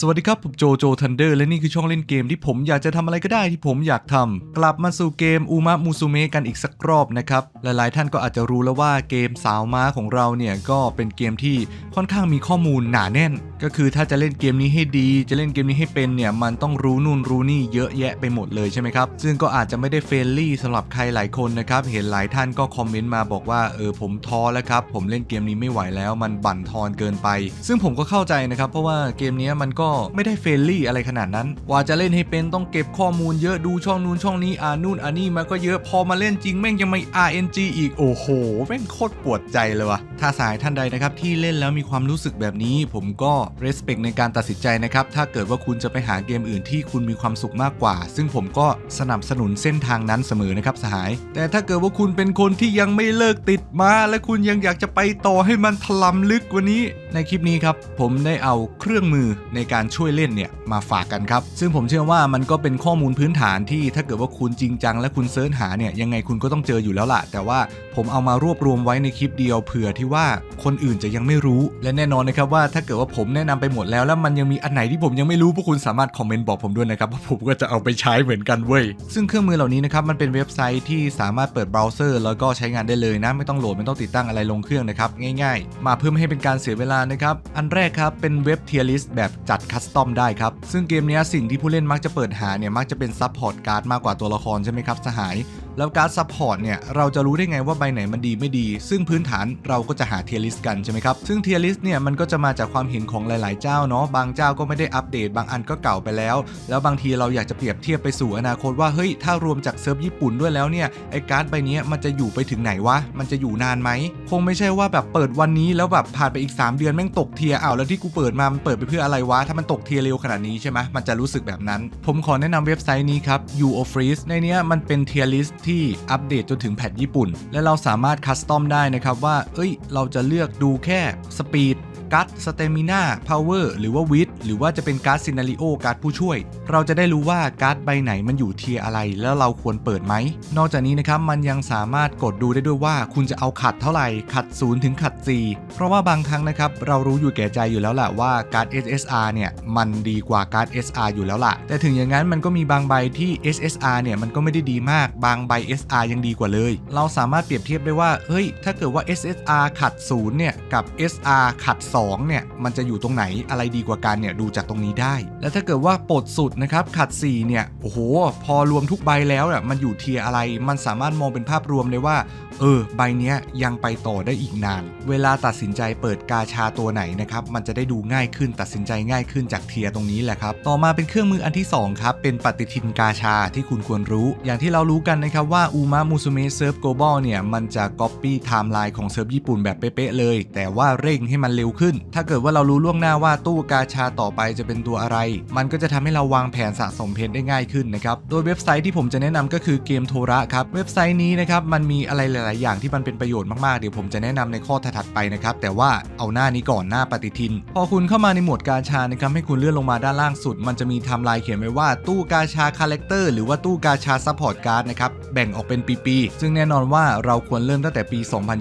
สวัสดีครับ ผมโจโจทันเดอร์และนี่คือช่องเล่นเกมที่ผมอยากจะทำอะไรก็ได้ที่ผมอยากทำกลับมาสู่เกมอูมะมูซูเมะกันอีกสักรอบนะครับ หลายๆท่านก็อาจจะรู้แล้วว่าเกมสาวม้าของเราเนี่ย ก็เป็นเกมที่ค่อนข้างมีข้อมูลหนาแน่น ก็คือถ้าจะเล่นเกมนี้ให้ดี จะเล่นเกมนี้ให้เป็นเนี่ย มันต้องรู้นู่นรู้นี่เยอะแยะไปหมดเลยใช่ไหมครับ ซึ่งก็อาจจะไม่ได้เฟรนลี่สำหรับใครหลายคนนะครับเห็นหลายท่านก็คอมเมนต์มาบอกว่าเออผมท้อแล้วครับผมเล่นเกมนี้ไม่ไหวแล้ว มันบั่นทอนเกินไป ซึ่งผมก็เข้าใจนะครับเพราะว่าเกมนี้มันก็ไม่ได้เฟรนลี่อะไรขนาดนั้น ว่าจะเล่นให้เป็นต้องเก็บข้อมูลเยอะดูช่องนู้นช่องนี้อ่านนู่นอ่านนี่มันก็เยอะพอมาเล่นจริงแม่งยังไม่ RNG อีกโอ้โหแม่งโคตรปวดใจเลยว่ะถ้าสายท่านใดนะครับที่เล่นแล้วมีความรู้สึกแบบนี้ ผมก็ respect ในการตัดสินใจนะครับถ้าเกิดว่าคุณจะไปหาเกมอื่นที่คุณมีความสุขมากกว่า ซึ่งผมก็สนับสนุนเส้นทางนั้นเสมอนะครับสหาย แต่ถ้าเกิดว่าคุณเป็นคนที่ยังไม่เลิกติดมา และคุณยังอยากจะไปต่อให้มันถลำลึกกว่านี้ ในคลิปนี้ครับผมได้เอาเครื่องมือในการช่วยเล่นเนี่ยมาฝากกันครับ ซึ่งผมเชื่อว่ามันก็เป็นข้อมูลพื้นฐานที่ถ้าเกิดว่าคุณจริงจังและคุณเซิร์ชหาเนี่ยยังไงคุณก็ต้องเจออยู่แล้วล่ะ แต่ว่าผมเอามารวบรวมไว้ในคลิปเดียวเผื่อที่ว่าคนอื่นจะยังไม่รู้ และแน่นอนนะครับว่าถ้าเกิดว่าผมแนะนำไปหมดแล้วแล้วมันยังมีอันไหนที่ผมยังไม่รู้พวกคุณสามารถคอมเมนต์บอกผมด้วยนะครับเพราผมก็จะเอาไปใช้เหมือนกันเว้ยซึ่งเครื่องมือเหล่านี้นะครับมันเป็นเว็บไซต์ที่สามารถเปิดเบราว์เซอร์แล้วก็ใช้งานได้เลยนะ ไม่ต้องโหลดไม่ต้องติดตั้งอะไรลงเครื่องนะครับง่ายๆ มาเพื่อไม่ให้เป็นการเสียเวลานะครับอันแรกครับเป็นเว็บเทียร์ลิสต์แบบจัดคัสตอมได้ครับซึ่งเกมนี้สิ่งที่ผู้เล่นมักจะเปิดหาเนี่ยมักจะเป็นซับพอร์ตการ์ดมากกว่าตัวละครใช่ไหมครับสหาย แล้วการซัพพอร์ตเนี่ยเราจะรู้ได้ไงว่าใบไหนมันดีไม่ดี ซึ่งพื้นฐานเราก็จะหาเทียร์ลิสต์กันใช่ไหมครับ ซึ่งเทียร์ลิสต์เนี่ยมันก็จะมาจากความเห็นของหลาย ๆ เจ้าเนาะบางเจ้าก็ไม่ได้อัปเดต บางอันก็เก่าไปแล้ว แล้วบางทีเราอยากจะเปรียบเทียบไปสู่อนาคตว่าเฮ้ยถ้ารวมจากเซิร์ฟญี่ปุ่นด้วยแล้วเนี่ยไอ้การ์ดใบนี้มันจะอยู่ไปถึงไหนวะมันจะอยู่นานไหมคงไม่ใช่ว่าแบบเปิดวันนี้แล้วแบบผ่านไปอีก 3 เดือนแม่งตกเทียร์อ้าวแล้วที่กูเปิดมามันเปิดไปเพื่ออะไรวะถ้ามันตกเทียร์เร็วขนาดนี้ใช่ไหมมันจะรู้สึกแบบนั้น ผมขอแนะนำเว็บไซต์นี้ครับ u o f r e e z e ในนี้มันเป็นเทียร์ลิสต์ที่อัปเดตจนถึงแพทญี่ปุ่น และเราสามารถคัสตอมได้นะครับว่า เอ้ย เราจะเลือกดูแค่สปีด การ์ดสเตมิน่าพาวเวอร์หรือว่าวิทหรือว่าจะเป็นการ์ดซินาริโอการ์ดผู้ช่วย เราจะได้รู้ว่าการ์ดใบไหนมันอยู่เทียอะไร แล้วเราควรเปิดไหม นอกจากนี้นะครับมันยังสามารถกดดูได้ด้วยว่าคุณจะเอาขัดเท่าไหร่ ขัด 0 ถึงขัด 4 เพราะว่าบางครั้งนะครับเรารู้อยู่แก่ใจอยู่แล้วแหละว่าการ์ด SSR เนี่ยมันดีกว่าการ์ด SR อยู่แล้วล่ะ แต่ถึงอย่างนั้นมันก็มีบางใบที่ SSR เนี่ยมันก็ไม่ได้ดีมาก บางใบ SR ยังดีกว่าเลย เราสามารถเปรียบเทียบได้ว่าเฮ้ยถ้าเกิดว่า SSR ขัด0เนี่ยกับ SR ขัด 2เนี่ยมันจะอยู่ตรงไหนอะไรดีกว่ากันเนี่ยดูจากตรงนี้ได้ แล้วถ้าเกิดว่าปลดสุดนะครับขัด4เนี่ยโอ้โห พอรวมทุกใบแล้วเนี่ยมันอยู่เทียอะไร มันสามารถมองเป็นภาพรวมเลยว่า เออ ใบเนี้ยยังไปต่อได้อีกนาน เวลาตัดสินใจเปิดกาชาตัวไหนนะครับมันจะได้ดูง่ายขึ้นตัดสินใจง่ายขึ้นจากเทียตรงนี้แหละครับต่อมาเป็นเครื่องมืออันที่สองครับเป็นปฏิทินกาชาที่คุณควรรู้ อย่างที่เรารู้กันนะครับว่าอูมะมูซูเมะเซิร์ฟโกลบอลเนี่ยมันจะก๊อปปี้ไทม์ไลน์ของเซิร์ฟญี่ปุ่นแบบเป๊ะๆเลย แต่ว่าเร่งให้มันเร็วขึ้นถ้าเกิดว่าเรารู้ล่วงหน้าว่าตู้กาชาต่อไปจะเป็นตัวอะไร มันก็จะทำให้เราวางแผนสะสมเพชรได้ง่ายขึ้นนะครับ โดยเว็บไซต์ที่ผมจะแนะนำก็คือเกมโทระครับ เว็บไซต์นี้นะครับมันมีอะไรหลาย ๆ อย่างที่มันเป็นประโยชน์มาก ๆ เดี๋ยวผมจะแนะนำในข้อถัดๆไปนะครับ แต่ว่าเอาหน้านี้ก่อนหน้าปฏิทิน พอคุณเข้ามาในหมวดกาชานะครับให้คุณเลื่อนลงมาด้านล่างสุด มันจะมีไทม์ไลน์เขียนไว้ว่าตู้กาชาคาแรคเตอร์หรือว่าตู้กาชาซัพพอร์ตการ์ดนะครับแบ่งออกเป็นปีๆซึ่งแน่นอนว่าเราควรเริ่มตั้งแต่ปี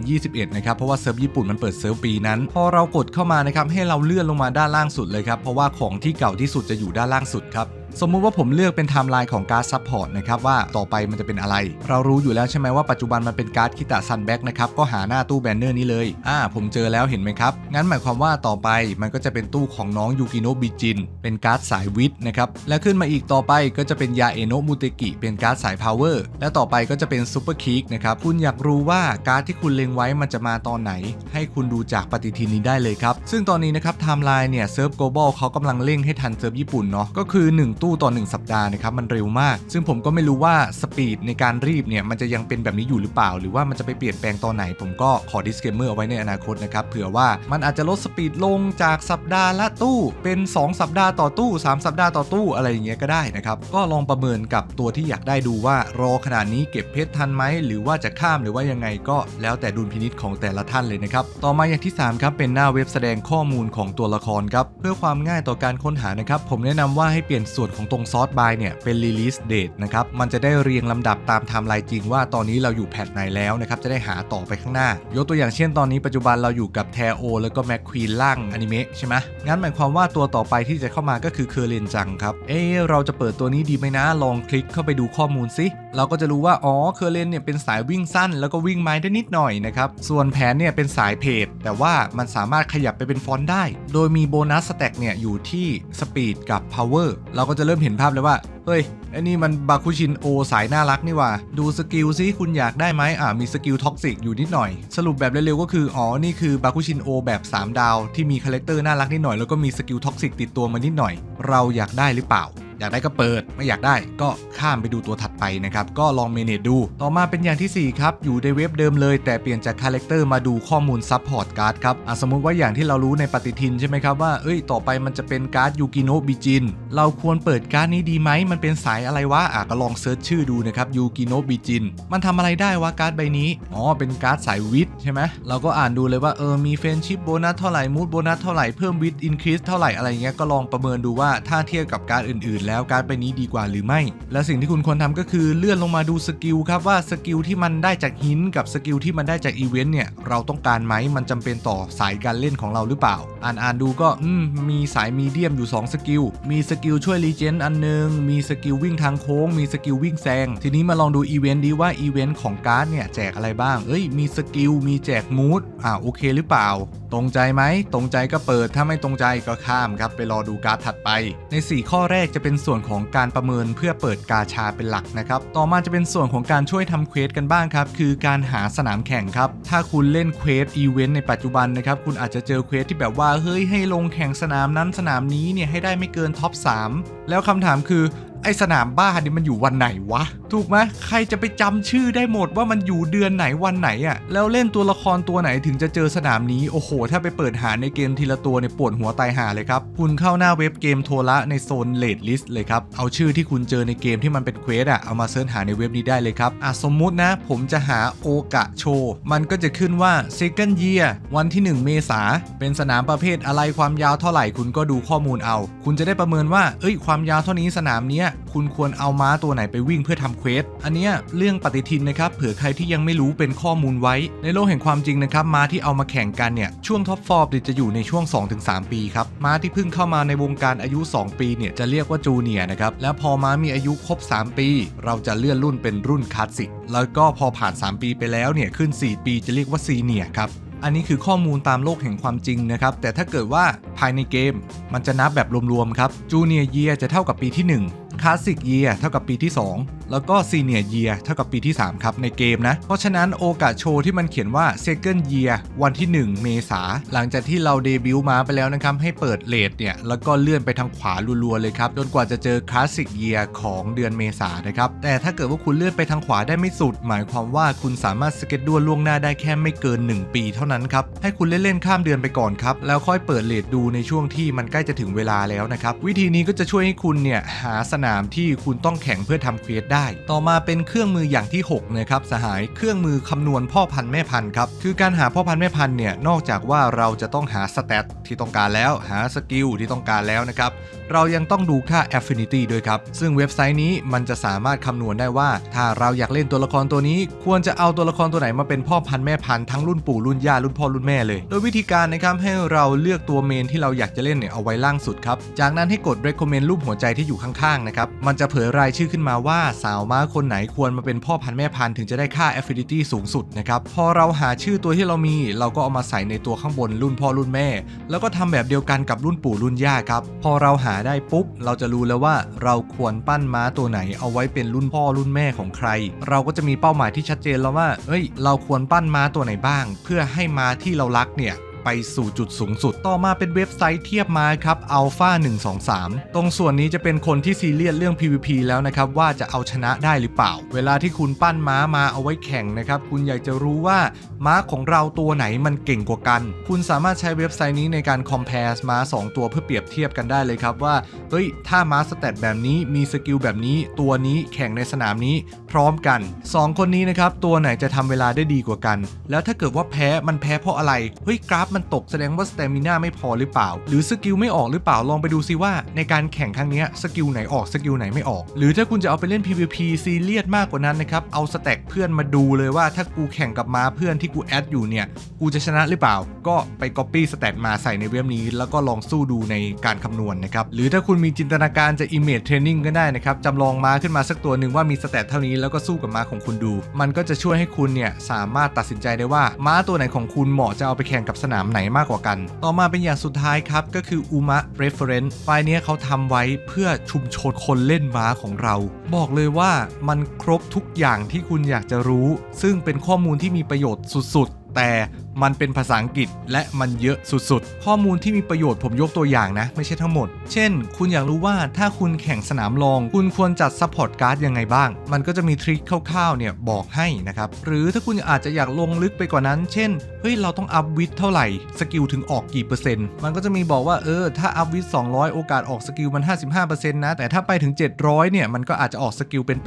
2021 นะครับเพราะว่าเซิร์ฟญี่ปุ่นมันเปิดเซิร์ฟปีนั้น พอเรากดเข้ามานะครับให้เราเลื่อนลงมาด้านล่างสุดเลยครับเพราะว่าของที่เก่าที่สุดจะอยู่ด้านล่างสุดครับ สมมุติว่าผมเลือกเป็นไทม์ไลน์ของการ์ดซัพพอร์ตนะครับว่าต่อไปมันจะเป็นอะไร เรารู้อยู่แล้วใช่ไหมว่าปัจจุบันมันเป็นการ์ดคิตะซันแบ็กนะครับก็หาหน้าตู้แบนเนอร์นี้เลยอ่าผมเจอแล้วเห็นไหมครับงั้นหมายความว่าต่อไปมันก็จะเป็นตู้ของน้องยูกิโนะบิจินเป็นการ์ดสายวิทย์นะครับและขึ้นมาอีกต่อไปก็จะเป็นยาเอโนะมูเตกิเป็นการ์ดสายพาวเวอร์และต่อไปก็จะเป็นซูเปอร์คิกนะครับคุณอยากรู้ว่าการ์ดที่คุณเล็งไว้มันจะมาตอนไหน ให้คุณดูจากปฏิทินนี้ได้เลยครับซึ่งตอนนี้นะครับไทม์ไลน์เนี่ยเซิร์ฟโกลบอลเขากำลังเร่งให้ทันเซิร์ฟญี่ปุ่นเนาะก็คือ 1ตู้ต่อ 1 สัปดาห์นะครับมันเร็วมาก ซึ่งผมก็ไม่รู้ว่าสปีดในการรีบเนี่ยมันจะยังเป็นแบบนี้อยู่หรือเปล่า หรือว่ามันจะไปเปลี่ยนแปลงตอนไหน ผมก็ขอ disclaimer เอาไว้ในอนาคตนะครับเผื่อว่ามันอาจจะลดสปีดลงจากสัปดาห์ละตู้เป็น 2 สัปดาห์ต่อตู้ 3 สัปดาห์ต่อตู้อะไรอย่างเงี้ยก็ได้นะครับก็ลองประเมินกับตัวที่อยากได้ดูว่ารอขนาดนี้เก็บเพชรทันไหมหรือว่าจะข้ามหรือว่ายังไงก็แล้วแต่ดุลพินิษของแต่ละท่านเลยนะครับต่อมาอย่างที่สามครับเป็นหน้าเว็บแสดงข้อมูลของตัวละครครับเพื่อความง่ายต่อการค้นหานะครับผมแนะนำว่าให้เปลี่ยนส่วนของตรงซอสบายเนี่ยเป็น release date นะครับ มันจะได้เรียงลำดับตามไทม์ไลน์จริงว่าตอนนี้เราอยู่แพทไหนแล้วนะครับ จะได้หาต่อไปข้างหน้า ยกตัวอย่างเช่นตอนนี้ปัจจุบันเราอยู่กับแทโอแล้วก็แมคควีนล่างอนิเมะใช่ไหมงั้นหมายความว่าตัวต่อไปที่จะเข้ามาก็คือเคอร์เรนจังครับ เอ๊เราจะเปิดตัวนี้ดีไหมนะ ลองคลิกเข้าไปดูข้อมูลสิ เราก็จะรู้ว่าอ๋อเคอร์เรนเนี่ยเป็นสายวิ่งสั้น แล้วก็วิ่งไม้ได้นิดหน่อยนะครับ ส่วนแผนเนี่ยเป็นสายเพจแต่ว่ามันสามารถขยับไปเป็นฟอนต์ได้ โดยมีโบนัสสแต็กเนี่ยอยู่ที่สปีดกับพาวเวอร์เราก็จะเริ่มเห็นภาพเลยว่า เฮ้ยไอ้นี่มันบาคุชินโอสายน่ารักนี่ว่า ดูสกิลซิคุณอยากได้ไหมอ่ามีสกิลท็อกซิกอยู่นิดหน่อย สรุปแบบเร็วๆก็คือ อ๋อ นี่คือบาคุชินโอแบบ 3 ดาว ที่มีคาแรคเตอร์น่ารักนิดหน่อยแล้วก็มีสกิลท็อกซิกติดตัวมานิดหน่อย เราอยากได้หรือเปล่า อยากได้ก็เปิดไม่อยากได้ก็ข้ามไปดูตัวถัดไปนะครับ ก็ลองเมเนจดู ต่อมาเป็นอย่างทีสี่ 4 ครับ อยู่ในเว็บเดิมเลย แต่เปลี่ยนจากคาแรคเตอร์มาดูข้อมูลซับพอร์ตการ์ดครับสมมุติว่าอย่างที่เรารู้ในปฏิทินใช่ไหมครับว่าเอ้ยต่อไปมันจะเป็นการ์ดยูกิโนะบิจินเราควรเปิดการ์ดนี้ดีไหมมันเป็นสายอะไรวะอะก็ลองเซิร์ชชื่อดูนะครับยูกิโนะบิจินมันทำอะไรได้วะการ์ดใบนี้อ๋อเป็นการ์ดสายวิทย์ใช่ไหมเราก็อ่านดูเลยว่าเออมีเฟนชิพโบนัสเท่าไหร่มูดโบนัสเท่าไหร่เพิ่มวิทอินครีสเท่าไหร่อะไรเงี้ยก็ลองประเมินดูว่าถ้าเทียบกับการ์ดอื่นๆแล้วการ์ดใบนี้ดีกว่าหรือไม่ และสิ่งที่คุณควรทำก็คือเลื่อนลงมาดูสกิลครับว่าสกิลที่มันได้จากหินกับสกิลที่มันได้จากอีเวนต์เนี่ยเราต้องการไหมมันจำเป็นต่อสายการเล่นของเราหรือเปล่า อ่านอ่านดูก็อืมมีสายมีเดียมอยู่ 2 สกิล มีสกิลช่วยรีเจนอันนึง มีสกิลวิ่งทางโค้ง มีสกิลวิ่งแซง ทีนี้มาลองดูอีเวนต์ดีว่าอีเวนต์ของการ์ดเนี่ยแจกอะไรบ้าง เอ้ยมีสกิลมีแจกมูดอ่าโอเคหรือเปล่า ตรงใจไหม ตรงใจก็เปิด ถ้าไม่ตรงใจก็ข้ามครับ ไปรอดูการ์ดถัดไป ใน 4 ข้อแรกจะเป็นส่วนของการประเมินเพื่อเปิดกาชาเป็นหลักนะครับ ต่อมาจะเป็นส่วนของการช่วยทำเควสกันบ้างครับ คือการหาสนามแข่งครับ ถ้าคุณเล่นเควสอีเวนต์ในปัจจุบันนะครับ คุณอาจจะเจอเควสที่แบบว่า เฮ้ย ให้ลงแข่งสนามนั้นสนามนี้เนี่ยให้ได้ไม่เกินท็อป3แล้วคำถามคือ ไอสนามบ้านี่มันอยู่วันไหนวะ ถูกไหมใครจะไปจำชื่อได้หมดว่ามันอยู่เดือนไหนวันไหนอะ่ะ แล้วเล่นตัวละครตัวไหนถึงจะเจอสนามนี้ โอ้โห ถ้าไปเปิดหาในเกมทีละตัวเนี่ยปวดหัวตายหาเลยครับ คุณเข้าหน้าเว็บเกมโทระในโซนเลดลิสต์เลยครับ เอาชื่อที่คุณเจอในเกมที่มันเป็นเควสอะ่ะ เอามาเสิร์ชหาในเว็บนี้ได้เลยครับ อะสมมุตินะ ผมจะหาโอกะโช มันก็จะขึ้นว่า second year วันที่ 1 เมษาเป็นสนามประเภทอะไรความยาวเท่าไหร่คุณก็ดูข้อมูลเอา คุณจะได้ประเมินว่า เอ้ย ความยาวเท่านี้สนามเนี้ยคุณควรเอาม้าตัวไหนไปวิ่งเพื่อทำเควส อันเนี้ยเรื่องปฏิทินนะครับ เผื่อใครที่ยังไม่รู้เป็นข้อมูลไว้ ในโลกแห่งความจริงนะครับ ม้าที่เอามาแข่งกันเนี่ย ช่วงท็อปฟอร์มจะอยู่ในช่วง 2-3 ปีครับ ม้าที่เพิ่งเข้ามาในวงการอายุ 2 ปีเนี่ยจะเรียกว่าจูเนียร์นะครับ แล้วพอม้ามีอายุครบ 3 ปี เราจะเลื่อนรุ่นเป็นรุ่นคลาสสิก แล้วก็พอผ่าน 3 ปีไปแล้วเนี่ยขึ้น 4 ปีจะเรียกว่าซีเนียร์ครับอันนี้คือข้อมูลตามโลกแห่งความจริงนะครับ แต่ถ้าเกิดว่าภายในเกม มันจะนับแบบรวมๆครับจูเนียร์เยียจะเท่ากับปีที่ 1 คลาสสิกเยียเท่ากับปีที่ 2 แล้วก็ซีเนียร์เยียเท่ากับปีที่ 3 ครับในเกมนะ เพราะฉะนั้นโอกาสโชว์ที่มันเขียนว่า second year วันที่ 1 เมษา หลังจากที่เราเดบิวต์มาไปแล้วนะครับ ให้เปิดเลทเนี่ย แล้วก็เลื่อนไปทางขวารัวๆเลยครับ จนกว่าจะเจอคลาสสิกเยียของเดือนเมษานะครับ แต่ถ้าเกิดว่าคุณเลื่อนไปทางขวาได้ไม่สุด หมายความว่าคุณสามารถสเก็ตด้วนล่วงหน้าได้แค่ไม่เกิน 1 ปีเท่านั้นครับ ให้คุณเล่นๆข้ามเดือนไปก่อนครับ แล้วค่อยเปิดเลทดูในช่วงที่มันใกล้จะถึงเวลาแล้วนะครับ วิธีนี้ก็จะช่วยให้คุณเนี่ยหาสนามที่คุณต้องแข่งเพื่อทำเควสได้ต่อมาเป็นเครื่องมืออย่างที่6นะครับสหายเครื่องมือคำนวณพ่อพันธุ์แม่พันธุ์ครับคือการหาพ่อพันธุ์แม่พันธุ์เนี่ยนอกจากว่าเราจะต้องหาสเตตที่ต้องการแล้วหาสกิลที่ต้องการแล้วนะครับ เรายังต้องดูค่า affinity ด้วยครับ ซึ่งเว็บไซต์นี้มันจะสามารถคำนวณได้ว่า ถ้าเราอยากเล่นตัวละครตัวนี้ ควรจะเอาตัวละครตัวไหนมาเป็นพ่อพันธุ์แม่พันธุ์ทั้งรุ่นปู่รุ่นย่ารุ่นพ่อรุ่นแม่เลย โดยวิธีการนะครับให้เราเลือกตัวเมนที่เราอยากจะเล่นเนี่ยเอาไว้ล่างสุดครับ จากนั้นให้กด recommend รูปหัวใจที่อยู่ข้างๆนะครับ มันจะเผยรายชื่อขึ้นมาว่าสาวม้าคนไหนควรมาเป็นพ่อพันธุ์แม่พันธุ์ถึงจะได้ค่า affinity สูงสุดนะครับ พอเราหาชื่อตัวที่เรามี เราก็เอามาใส่ในตัวข้างบนรุ่นพ่อรุ่นแม่ แล้วก็ทำแบบเดียวกันกับรุ่นปู่รุ่นย่าครับ พอเราหาได้ปุ๊บ เราจะรู้แล้วว่าเราควรปั้นม้าตัวไหนเอาไว้เป็นรุ่นพ่อรุ่นแม่ของใคร เราก็จะมีเป้าหมายที่ชัดเจนแล้วว่าเอ้ย เราควรปั้นม้าตัวไหนบ้าง เพื่อให้ม้าที่เรารักเนี่ย ไปสู่จุดสูงสุด ต่อมาเป็นเว็บไซต์เทียบมาครับ Alpha 123 ตรงส่วนนี้จะเป็นคนที่ซีเรียสเรื่อง PVP แล้วนะครับ ว่าจะเอาชนะได้หรือเปล่า เวลาที่คุณปั้นม้ามาเอาไว้แข่งนะครับ คุณอยากจะรู้ว่าม้าของเราตัวไหนมันเก่งกว่ากัน คุณสามารถใช้เว็บไซต์นี้ในการ compare ม้า 2 ตัวเพื่อเปรียบเทียบกันได้เลยครับว่าเฮ้ยถ้าม้าสเตตแบบนี้มีสกิลแบบนี้ ตัวนี้แข่งในสนามนี้ พร้อมกัน 2 คนนี้นะครับ ตัวไหนจะทำเวลาได้ดีกว่ากัน แล้วถ้าเกิดว่าแพ้มันแพ้เพราะอะไร เฮ้ยกราฟมันตกแสดงว่าสเตมิน่าไม่พอหรือเปล่า หรือสกิลไม่ออกหรือเปล่าลองไปดูซิว่า ในการแข่งครั้งนี้สกิลไหนออกสกิลไหนไม่ออก หรือถ้าคุณจะเอาไปเล่น PVP ซีเรียสมากกว่านั้นนะครับเอาสแต็กเพื่อนมาดูเลยว่าถ้ากูแข่งกับม้าเพื่อนที่กูแอดอยู่เนี่ยกูจะชนะหรือเปล่า ก็ไป Copy สแตทมาใส่ในเว็บนี้ แล้วก็ลองสู้ดูในการคำนวณนะครับหรือถ้าคุณมีจินตนาการจะ Image Training ก็ได้นะครับจำลองม้าขึ้นมาสักตัวหนึ่งว่ามีสแตทเท่านี้แล้วก็สู้กับม้าของคุณดู มันก็จะช่วยให้คุณเนี่ยสามารถตัดสินใจได้ว่าม้าตัวไหนของคุณเหมาะจะเอาไปแข่งกับสนามไหนมากกว่ากัน ต่อมาเป็นอย่างสุดท้ายครับ ก็คืออุมะเรฟเฟรนซ์ไฟล์เนี้ยเขาทำไว้เพื่อชุมชนคนเล่นม้าของเรา บอกเลยว่ามันครบทุกอย่างที่คุณอยากจะรู้ ซึ่งเป็นข้อมูลที่มีประโยชน์สุดๆ แต่มันเป็นภาษาอังกฤษและมันเยอะสุดๆ ข้อมูลที่มีประโยชน์ผมยกตัวอย่างนะ ไม่ใช่ทั้งหมด เช่น คุณอยากรู้ว่าถ้าคุณแข่งสนามรอง คุณควรจัดซัพพอร์ตการ์ดยังไงบ้าง มันก็จะมีทริคคร่าวๆเนี่ยบอกให้นะครับ หรือถ้าคุณอาจจะอยากลงลึกไปกว่านั้น เช่น เฮ้ยเราต้องอัพวิทเท่าไหร่ สกิลถึงออกกี่เปอร์เซ็นต์ มันก็จะมีบอกว่าเออถ้าอัพวิท200 โอกาสออกสกิลมัน 55%นะ แต่ถ้าไปถึง 700 เนี่ยมันก็อาจจะออกสกิลเป็น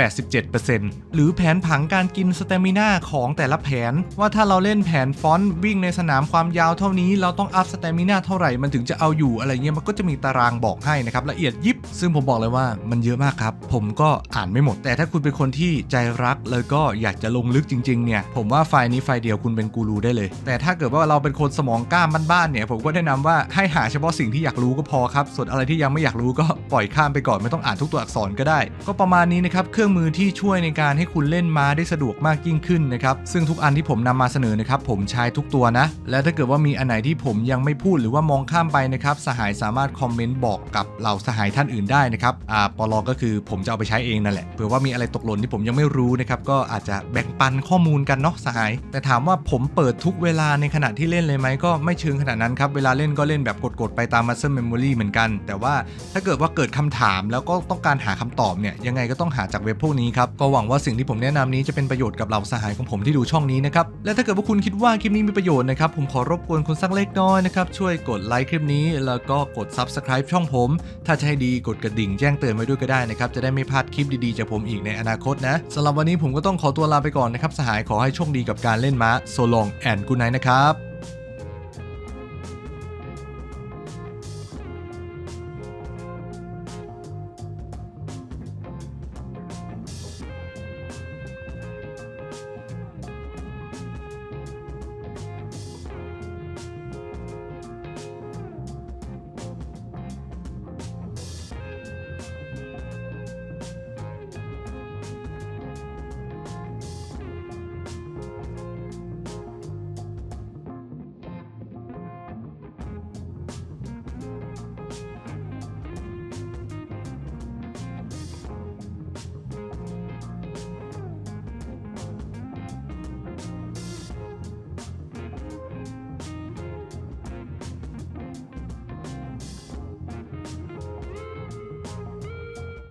87%หรือแผนผังการกินสเตมิน่าของแต่ละแผนว่าถ้าเราเล่นแผนฟอนต์วิ่งในสนามความยาวเท่านี้ เราต้องอัพสเตมิน่าเท่าไหร่มันถึงจะเอาอยู่อะไรเงี้ยมันก็จะมีตารางบอกให้นะครับละเอียดยิบ ซึ่งผมบอกเลยว่ามันเยอะมากครับ ผมก็อ่านไม่หมด แต่ถ้าคุณเป็นคนที่ใจรักแล้วก็อยากจะลงลึกจริงๆเนี่ยผมว่าไฟล์นี้ไฟล์เดียวคุณเป็นกูรูได้เลย แต่ถ้าเกิดว่าเราเป็นคนสมองกล้ามบ้านๆเนี่ยผมก็แนะนำว่าให้หาเฉพาะสิ่งที่อยากรู้ก็พอครับส่วนอะไรที่ยังไม่อยากรู้ก็ปล่อยข้ามไปก่อนไม่ต้องอ่านทุกตัวอักษรก็ได้ ก็ประมาณนี้นะครับเครื่องมือที่ช่วยในการให้คุณเล่นม้าได้สะดวกมากยิ่งขึ้นนะครับซึ่งทุกอันที่ผมนำมาเสนอนะครับผมใช้ทุกตัวนะ และถ้าเกิดว่ามีอันไหนที่ผมยังไม่พูดหรือว่ามองข้ามไปนะครับสหายสามารถคอมเมนต์บอกกับเหล่าสหายท่านอื่นได้นะครับอ่าปลอก็คือผมจะเอาไปใช้เองนั่นแหละเผื่อว่ามีอะไรตกหล่นที่ผมยังไม่รู้นะครับก็อาจจะแบ่งปันข้อมูลกันเนาะสหาย แต่ถามว่าผมเปิดทุกเวลาในขณะที่เล่นเลยไหมก็ไม่เชิงขนาดนั้นครับเวลาเล่นก็เล่นแบบกดๆไปตาม muscle memory เหมือนกัน แต่ว่าถ้าเกิดว่าเกิดคำถามแล้วก็ต้องการหาคำตอบเนี่ยยังไงก็ต้องหาจากเว็บพวกนี้ครับก็หวังว่าสิ่งที่ผมแนะนำนี้จะเป็นประโยชน์กับเหล่าสหายของผมที่ดูช่องนี้นะครับและถ้าเกิดว่าคุณคิดว่าคลิปนี้มีประโยชน์นะครับ ผมขอรบกวนคุณสักเล็กน้อยนะครับ ช่วยกดไลค์คลิปนี้ แล้วก็กด subscribe ช่องผม ถ้าจะให้ดีกดกระดิ่งแจ้งเตือนไว้ด้วยก็ได้นะครับ จะได้ไม่พลาดคลิปดีๆจากผมอีกในอนาคตนะสำหรับวันนี้ผมก็ต้องขอตัวลาไปก่อนนะครับสหายขอให้โชคดีกับการเล่นม้าโซลองแอนกูไนนะครับ